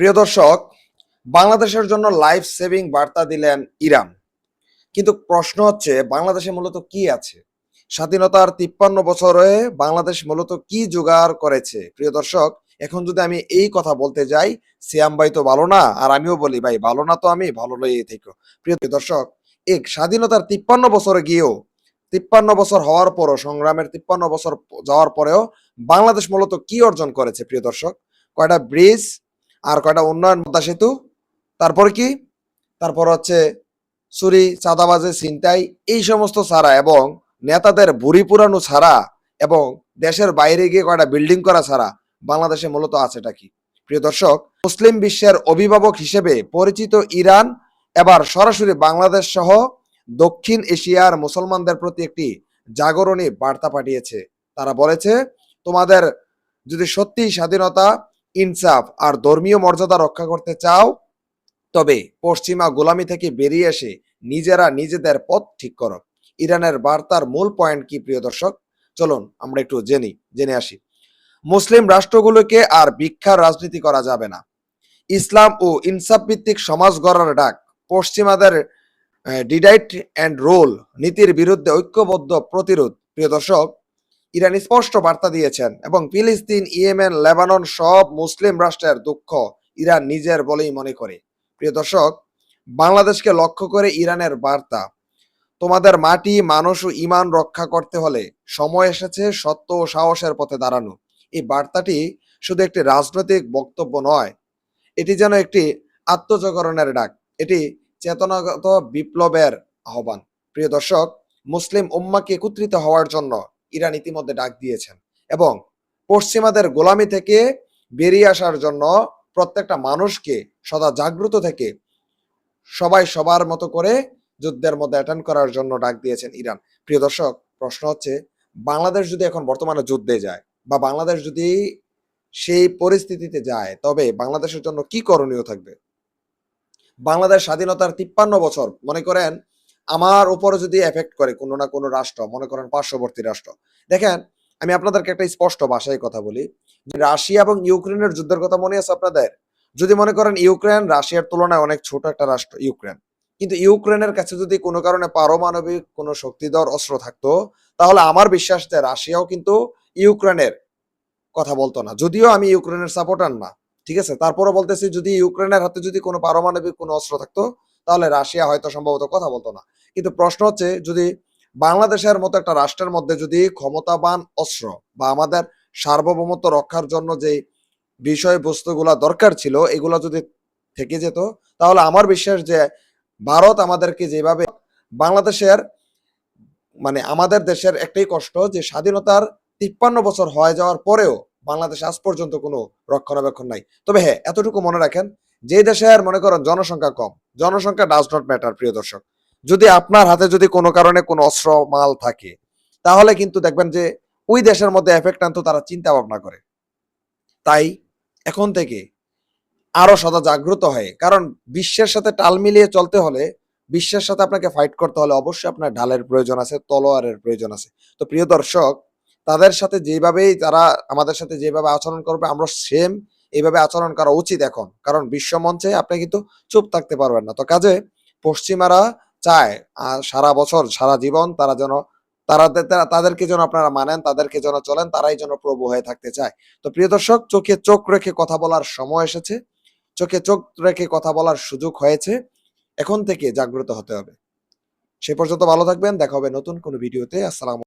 প্রিয় দর্শক, বাংলাদেশের জন্য লাইফ সেভিং বার্তা দিলেন ইরান। কিন্তু প্রশ্ন হচ্ছে, বাংলাদেশে মূলত কি আছে? স্বাধীনতার তিপ্পান্ন বছরে বাংলাদেশ মূলত কি জোগাড় করেছে? প্রিয় দর্শক, এখন যদি আমি এই কথা বলতে যাই, সিয়াম ভাই তো ভালো না, আর আমিও বলি, ভাই, ভালো না তো আমি, ভালো লইয়ে থেকো প্রিয় দর্শক, এক, স্বাধীনতার তিপ্পান্ন বছরে গিয়েও, তিপ্পান্ন বছর হওয়ার পরও, সংগ্রামের তিপ্পান্ন বছর যাওয়ার পরেও, বাংলাদেশ মূলত কি অর্জন করেছে? প্রিয় দর্শক, কয়টা ব্রিজ আর কয়টা? উন্নয়ন, পদ্মা সেতু। তারপর কি? তারপর হচ্ছে চুরি চাঁদাবাজে, ছিনতাই, এই সমস্ত ছাড়া এবং নেতাদের বুড়ি পুরানো ছাড়া এবং দেশের বাইরে গিয়ে কয়টা বিল্ডিং করা ছাড়া বাংলাদেশে মূলত আছেটা কি? প্রিয় দর্শক, মুসলিম বিশ্বের অভিভাবক হিসেবে পরিচিত ইরান, এবার সরাসরি বাংলাদেশ সহ দক্ষিণ এশিয়ার মুসলমানদের প্রতি একটি জাগরণী বার্তা পাঠিয়েছে। তারা বলেছে, তোমাদের যদি সত্যি স্বাধীনতা ইনসাফ আর ধর্মীয় মর্যাদা রক্ষা করতে চাও, তবে পশ্চিমা গোলামি থেকে বেরিয়ে এসে নিজেরা নিজেদের পথ ঠিক করো। ইরানের বার্তার মূল পয়েন্ট কি, প্রিয় দর্শক? চলুন, আমরা একটু জেনি জেনে আসি। মুসলিম রাষ্ট্রগুলোকে আর ভিক্ষার রাজনীতি করা যাবে না। ইসলাম ও ইনসাফ ভিত্তিক সমাজ গড়ার ডাক, পশ্চিমাদের ডিডাইট অ্যান্ড রোল নীতির বিরুদ্ধে ঐক্যবদ্ধ প্রতিরোধ। প্রিয় দর্শক ইরান স্পষ্ট বার্তা দিয়েছেন, এবং ফিলিস্তিন, ইয়েমেন, লেবানন সব মুসলিম রাষ্ট্রের দুঃখ ইরান নিজের বলেই মনে করে। প্রিয় দর্শক, বাংলাদেশকে লক্ষ্য করে ইরানের বার্তা, তোমাদের মাটি, মানুষ ও ইমান রক্ষা করতে হলে সময় এসেছে সত্য ও সাহসের পথে দাঁড়ানো। এই বার্তাটি শুধু একটি রাজনৈতিক বক্তব্য নয়, এটি যেন একটি আত্মজাগরণের ডাক, এটি চেতনাগত বিপ্লবের আহ্বান। প্রিয় দর্শক, মুসলিম উম্মাকে একত্রিত হওয়ার জন্য ইরান ইতিমধ্যে ডাক দিয়েছেন। এবং পশ্চিমাদের গোলামি থেকে বেরিয়ে আসার জন্য প্রত্যেকটা মানুষকে সদা জাগ্রত থেকে সবাই সবার মতো করে যুদ্ধের মধ্যে অ্যাটেন্ড করার জন্য ডাক দিয়েছেন ইরান। প্রিয় দর্শক, প্রশ্ন হচ্ছে, বাংলাদেশ যদি এখন বর্তমানে যুদ্ধে যায় বা বাংলাদেশ যদি সেই পরিস্থিতিতে যায়, তবে বাংলাদেশের জন্য কি করণীয় থাকবে? বাংলাদেশ স্বাধীনতার তিপ্পান্ন বছর, মনে করেন আমার উপরে যদি এফেক্ট করে কোনো না কোনো রাষ্ট্র, মনে করেন পার্শ্ববর্তী রাষ্ট্র। দেখেন, আমি আপনাদেরকে একটা স্পষ্ট ভাষায় কথা বলি। যে রাশিয়া এবং ইউক্রেনের যুদ্ধের কথা মনে আছে আপনাদের? যদি মনে করেন ইউক্রেন, রাশিয়ার তুলনায় অনেক ছোট একটা রাষ্ট্র, ইউক্রেন। কিন্তু ইউক্রেনের কাছে যদি কোনো কারণে পারমাণবিক কোনো শক্তিধর অস্ত্র থাকতো, তাহলে আমার বিশ্বাস যে রাশিয়াও কিন্তু ইউক্রেনের কথা বলতো না। যদিও আমি ইউক্রেনের সাপোর্টার না, ঠিক আছে? তারপরে বলতেছি, যদি ইউক্রেনের হাতে যদি কোনো পারমাণবিক কোনো অস্ত্র থাকতো তাহলে রাশিয়া হয়তো সম্ভবত কথা বলতো না। কিন্তু প্রশ্ন হচ্ছে, যদি বাংলাদেশের মতো একটা রাষ্ট্রের মধ্যে যদি ক্ষমতাবান অস্ত্র বা আমাদের সার্বভৌমত্ব রক্ষার জন্য যে বিষয়বস্তুগুলা দরকার ছিল, এগুলা যদি থেকে যেত, তাহলে আমার বিশ্বাস যে ভারত আমাদেরকে যেভাবে বাংলাদেশের মানে আমাদের দেশের একটাই কষ্ট যে স্বাধীনতার তিপ্পান্ন বছর হয়ে যাওয়ার পরেও বাংলাদেশ আজ পর্যন্ত কোনো রক্ষণাবেক্ষণ নাই। তবে হ্যাঁ এতটুকু মনে রাখেন যে দেশের মনে করেন জনসংখ্যা কম, জনসংখ্যা ডাজ নট ম্যাটার প্রিয় দর্শক। যদি আপনার হাতে যদি কোনো কারণে কোনো অস্ত্র, মাল থাকে, তাহলে কিন্তু দেখবেন যে ওই দেশের মধ্যে এফেক্ট আনতো তারা চিন্তা ভাবনা করে। তাই এখন থেকে আরও সদা জাগ্রত হয়, কারণ বিশ্বের সাথে টাল মিলিয়ে চলতে হলে, বিশ্বের সাথে আপনাকে ফাইট করতে হলে অবশ্যই আপনার ঢালের প্রয়োজন আছে, তলোয়ারের প্রয়োজন আছে। তো প্রিয় দর্শক, তাদের সাথে যেভাবেই তারা আমাদের সাথে যেভাবে আচরণ করবে, আমরা সেম এইভাবে আচরণ করা উচিত এখন। কারণ বিশ্ব মঞ্চে আপনি কিন্তু চুপ থাকতে পারবেন না। তো কাজে পশ্চিমারা চায় সারা বছর, সারা জীবন তারা যেন তারা, তাদেরকে যেন আপনারা মানেন, তাদেরকে যেন চলেন, তারাই যেন প্রভু হয়ে থাকতে চায়। তো প্রিয় দর্শক, চোখে চোখ রেখে কথা বলার সময় এসেছে। চোখে চোখ রেখে কথা বলার সুযোগ হয়েছে। এখন থেকে জাগ্রত হতে হবে। সে পর্যন্ত ভালো থাকবেন। দেখা হবে নতুন কোনো ভিডিওতে। আসসালাম